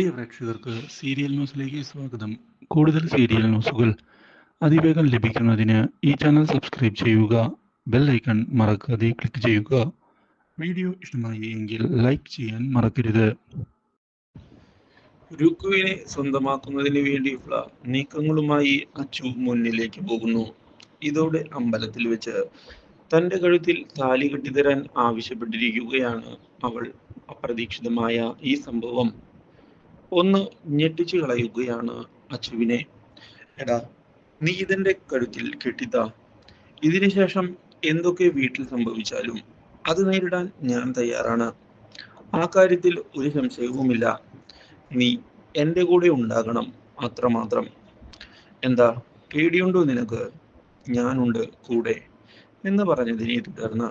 പ്രിയ പ്രേക്ഷകർക്ക് സീരിയൽ ന്യൂസിലേക്ക് സ്വാഗതം. കൂടുതൽ സീരിയൽ ന്യൂസുകൾ അതിവേഗം ലഭിക്കുന്നതിന് ഈ ചാനൽ സബ്സ്ക്രൈബ് ചെയ്യുക ബെൽ ഐക്കൺ മറക്കാതെ ക്ലിക്ക് ചെയ്യുക. വീഡിയോ ഇഷ്ടമായി എങ്കിൽ ലൈക്ക് ചെയ്യാൻ മറക്കരുത്. രുക്കുവിനെ സ്വന്തമാക്കുന്നതിന് വേണ്ടിയുള്ള നീക്കങ്ങളുമായി അച്ചു മുന്നിലേക്ക് പോകുന്നു. ഇതോടെ അമ്പലത്തിൽ വെച്ച് തന്റെ കഴുത്തിൽ താലി കെട്ടിത്തരാൻ ആവശ്യപ്പെട്ടിരിക്കുകയാണ് അവൾ. അപ്രതീക്ഷിതമായ ഈ സംഭവം ഒന്ന് ഞെട്ടിച്ചു കളയുകയാണ് അച്ചുവിനെ. എടാ നീ ഇതിന്റെ കഴുത്തിൽ കെട്ടിത്താ ഇതിനുശേഷം എന്തൊക്കെ വീട്ടിൽ സംഭവിച്ചാലും അത് നേരിടാൻ ഞാൻ തയ്യാറാണ്. ആ കാര്യത്തിൽ ഒരു സംശയവുമില്ല. നീ എന്റെ കൂടെ ഉണ്ടാകണം അത്രമാത്രം. എന്താ പേടിയുണ്ടോ നിനക്ക്? ഞാനുണ്ട് കൂടെ എന്ന് പറഞ്ഞതിനെ തുടർന്ന്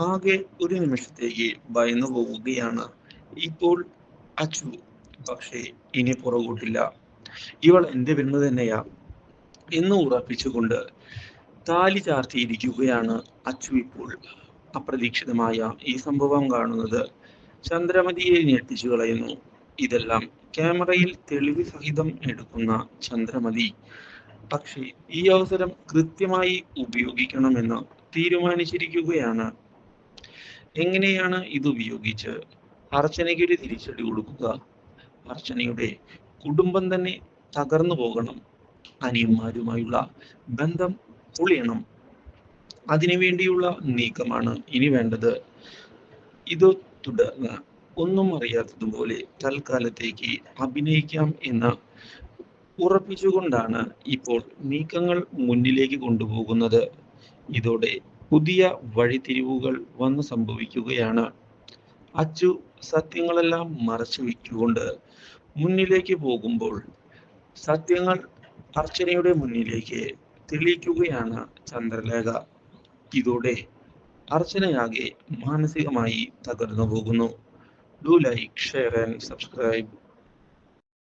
ആകെ ഒരു നിമിഷത്തേക്ക് ഭയന്നു പോവുകയാണ് ഇപ്പോൾ അച്ചു പക്ഷേ ഇനി പുറകോട്ടില്ല. ഇവൾ എന്റെ പെണ്ണ് തന്നെയാ എന്ന് ഉറപ്പിച്ചുകൊണ്ട് താലി ചാർത്തിയിരിക്കുകയാണ് അച്ചു ഇപ്പോൾ. അപ്രതീക്ഷിതമായ ഈ സംഭവം കാണുന്നത് ചന്ദ്രമതിയെ ഞെട്ടിച്ചു കളയുന്നു. ഇതെല്ലാം ക്യാമറയിൽ തെളിവ് സഹിതം എടുക്കുന്ന ചന്ദ്രമതി. പക്ഷേ ഈ അവസരം കൃത്യമായി ഉപയോഗിക്കണമെന്ന് തീരുമാനിച്ചിരിക്കുകയാണ്. എങ്ങനെയാണ് ഇത് ഉപയോഗിച്ച്? അർച്ചനയ്ക്ക് ഒരു തിരിച്ചടി കൊടുക്കുക. അർച്ചനയുടെ കുടുംബം തന്നെ തകർന്നു പോകണം. അനിയന്മാരുമായുള്ള ബന്ധം പൊളിയണം. അതിനുവേണ്ടിയുള്ള നീക്കമാണ് ഇനി വേണ്ടത്. ഇത് തുടർന്ന് ഒന്നും അറിയാത്തതുപോലെ തൽക്കാലത്തേക്ക് അഭിനയിക്കാം എന്ന് ഉറപ്പിച്ചുകൊണ്ടാണ് ഇപ്പോൾ നീക്കങ്ങൾ മുന്നിലേക്ക് കൊണ്ടുപോകുന്നത്. ഇതോടെ പുതിയ വഴിത്തിരിവുകൾ വന്നു സംഭവിക്കുകയാണ്. അച്ചു സത്യങ്ങളെല്ലാം മറച്ചു വയ്ക്കുകൊണ്ട് മുന്നിലേക്ക് പോകുമ്പോൾ സത്യങ്ങൾ അർച്ചനയുടെ മുന്നിലേക്ക് തെളിയിക്കുകയാണ് ചന്ദ്രലേഖ. ഇതോടെ അർച്ചനയാകെ മാനസികമായി തകർന്നു പോകുന്നു. Do like share and subscribe